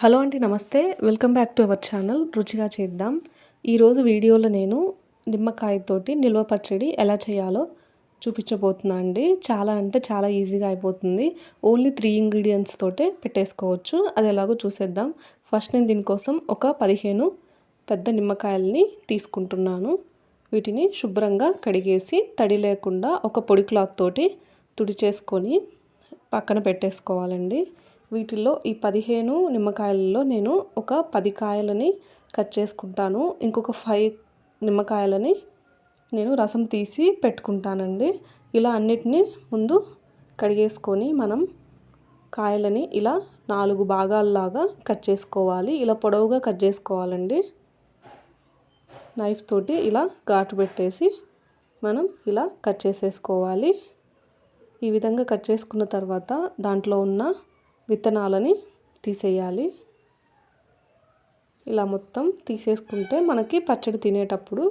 Hello అండి నమస్తే. Welcome back to our channel. రుచిగా చేద్దాం. ఈరోజు వీడియోలో నేను నిమ్మకాయతోటి నిల్వ పచ్చడి ఎలా చేయాలో చూపించబోతున్నా అండి. చాలా అంటే చాలా ఈజీగా అయిపోతుంది. ఓన్లీ త్రీ ఇంగ్రీడియంట్స్ తోటే పెట్టేసుకోవచ్చు. అది ఎలాగో చూసేద్దాం. ఫస్ట్ నేను దీనికోసం ఒక పదిహేను పెద్ద నిమ్మకాయల్ని తీసుకుంటున్నాను. వీటిని శుభ్రంగా కడిగేసి తడి లేకుండా ఒక పొడి క్లాత్ తోటి తుడిచేసుకొని పక్కన పెట్టేసుకోవాలండి. వీటిల్లో ఈ పదిహేను నిమ్మకాయలలో నేను ఒక పది కాయలని కట్ చేసుకుంటాను. ఇంకొక ఫైవ్ నిమ్మకాయలని నేను రసం తీసి పెట్టుకుంటానండి. ఇలా అన్నిటినీ ముందు కడిగేసుకొని మనం కాయలని ఇలా నాలుగు భాగాల్లాగా కట్ చేసుకోవాలి. ఇలా పొడవుగా కట్ చేసుకోవాలండి. నైఫ్ తోటి ఇలా ఘాటు పెట్టేసి మనం ఇలా కట్ చేసేసుకోవాలి. ఈ విధంగా కట్ చేసుకున్న తర్వాత దాంట్లో ఉన్న విత్తనాలని తీసేయాలి. ఇలా మొత్తం తీసేసుకుంటే మనకి పచ్చడి తినేటప్పుడు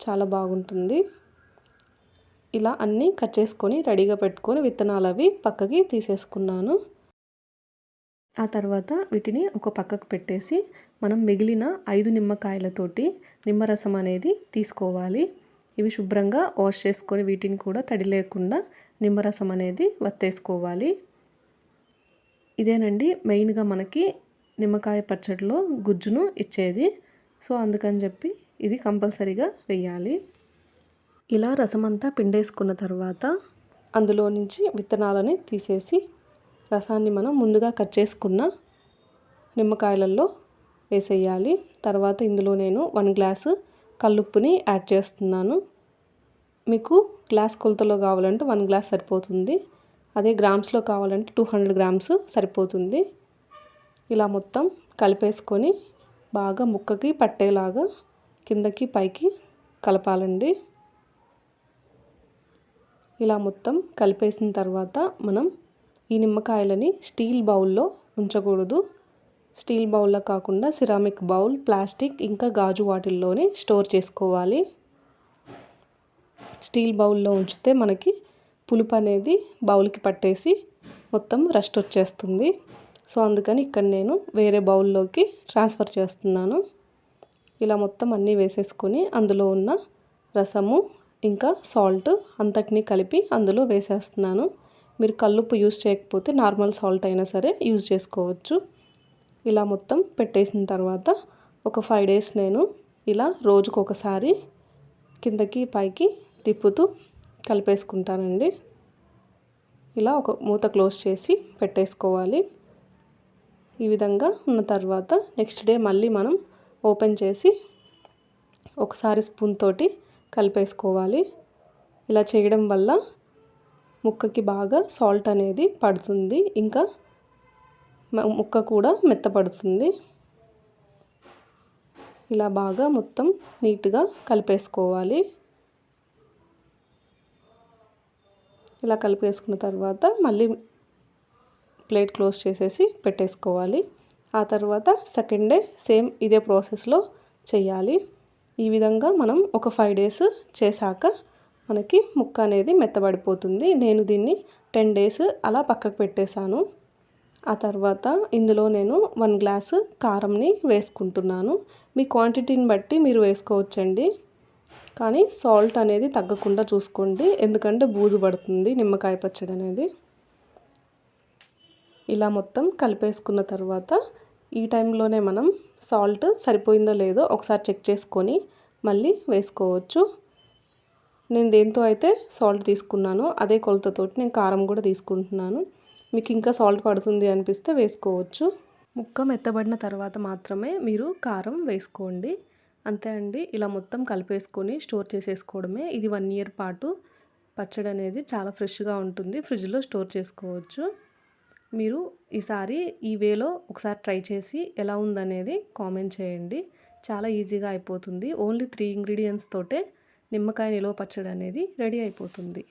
చాలా బాగుంటుంది. ఇలా అన్నీ కట్ చేసుకొని రెడీగా పెట్టుకొని విత్తనాలు అవి పక్కకి తీసేసుకున్నాను. ఆ తర్వాత వీటిని ఒక పక్కకు పెట్టేసి మనం మిగిలిన ఐదు నిమ్మకాయలతోటి నిమ్మరసం అనేది తీసుకోవాలి. ఇవి శుభ్రంగా వాష్ చేసుకొని వీటిని కూడా తడి లేకుండా నిమ్మరసం అనేది వత్తేసుకోవాలి. ఇదేనండి మెయిన్గా మనకి నిమ్మకాయ పచ్చడిలో గుజ్జును ఇచ్చేది. సో అందుకని చెప్పి ఇది కంపల్సరీగా వేయాలి ఇలా రసం అంతా పిండేసుకున్న తర్వాత అందులో నుంచి విత్తనాలని తీసేసి రసాన్ని మనం ముందుగా కట్ చేసుకున్న నిమ్మకాయలలో వేసేయాలి. తర్వాత ఇందులో నేను వన్ గ్లాసు కల్లుప్పుని యాడ్ చేస్తున్నాను. మీకు గ్లాస్ కొలతలో కావాలంటే వన్ గ్లాస్ సరిపోతుంది. అదే గ్రామ్స్లో కావాలంటే టూ హండ్రెడ్ గ్రామ్స్ సరిపోతుంది. ఇలా మొత్తం కలిపేసుకొని బాగా ముక్కకి పట్టేలాగా కిందకి పైకి కలపాలండి. ఇలా మొత్తం కలిపేసిన తర్వాత మనం ఈ నిమ్మకాయలని స్టీల్ బౌల్లో ఉంచకూడదు. స్టీల్ బౌల్లో కాకుండా సిరామిక్ బౌల్ ప్లాస్టిక్ ఇంకా గాజు వాటిల్లోనే స్టోర్ చేసుకోవాలి. స్టీల్ బౌల్లో ఉంచితే మనకి పులుపు అనేది బౌల్కి పట్టేసి మొత్తం రెస్ట్ వచ్చేస్తుంది. సో అందుకని ఇక్కడ నేను వేరే బౌల్లోకి ట్రాన్స్ఫర్ చేస్తున్నాను. ఇలా మొత్తం అన్నీ వేసేసుకొని అందులో ఉన్న రసము ఇంకా సాల్ట్ అంతటినీ కలిపి అందులో వేసేస్తున్నాను. మీరు కల్లుప్పు యూజ్ చేయకపోతే నార్మల్ సాల్ట్ అయినా సరే యూజ్ చేసుకోవచ్చు. ఇలా మొత్తం పెట్టేసిన తర్వాత ఒక ఫైవ్ డేస్ నేను ఇలా రోజుకొకసారి కిందకి పైకి తిప్పుతూ కలిపేసుకుంటానండి. ఇలా ఒక మూత క్లోజ్ చేసి పెట్టేసుకోవాలి. ఈ విధంగా ఉన్న తర్వాత నెక్స్ట్ డే మళ్ళీ మనం ఓపెన్ చేసి ఒకసారి స్పూన్ తోటి కలిపేసుకోవాలి. ఇలా చేయడం వల్ల ముక్కకి బాగా సాల్ట్ అనేది పడుతుంది. ఇంకా ముక్క కూడా మెత్తపడుతుంది. ఇలా బాగా మొత్తం నీట్గా కలిపేసుకోవాలి. ఇలా కలిపేసుకున్న తర్వాత మళ్ళీ ప్లేట్ క్లోజ్ చేసేసి పెట్టేసుకోవాలి. ఆ తర్వాత సెకండ్ డే సేమ్ ఇదే ప్రాసెస్లో చేయాలి. ఈ విధంగా మనం ఒక ఫైవ్ డేస్ చేశాక మనకి ముక్క అనేది మెత్తబడిపోతుంది. నేను దీన్ని టెన్ డేస్ అలా పక్కకు పెట్టేశాను. ఆ తర్వాత ఇందులో నేను వన్ గ్లాసు కారంని వేసుకుంటున్నాను. మీ క్వాంటిటీని బట్టి మీరు వేసుకోవచ్చండి. కానీ సాల్ట్ అనేది తగ్గకుండా చూసుకోండి. ఎందుకంటే బూజు పడుతుంది నిమ్మకాయ పచ్చడి అనేది. ఇలా మొత్తం కలిపేసుకున్న తర్వాత ఈ టైంలోనే మనం సాల్ట్ సరిపోయిందో లేదో ఒకసారి చెక్ చేసుకొని మళ్ళీ వేసుకోవచ్చు. నేను దేంతో అయితే సాల్ట్ తీసుకున్నానో అదే కొలతతోటి నేను కారం కూడా తీసుకుంటున్నాను. మీకు ఇంకా సాల్ట్ పడుతుంది అనిపిస్తే వేసుకోవచ్చు. ముక్క మెత్తబడిన తర్వాత మాత్రమే మీరు కారం వేసుకోండి. అంతే అండి. ఇలా మొత్తం కలిపేసుకొని స్టోర్ చేసేసుకోవడమే. ఇది వన్ ఇయర్ పాటు పచ్చడి అనేది చాలా ఫ్రెష్గా ఉంటుంది. ఫ్రిడ్జ్లో స్టోర్ చేసుకోవచ్చు. మీరు ఈసారి ఈ వేలో ఒకసారి ట్రై చేసి ఎలా ఉందనేది కామెంట్ చేయండి. చాలా ఈజీగా అయిపోతుంది. ఓన్లీ త్రీ ఇంగ్రీడియంట్స్ తోటే నిమ్మకాయ నిలువ పచ్చడి అనేది రెడీ అయిపోతుంది.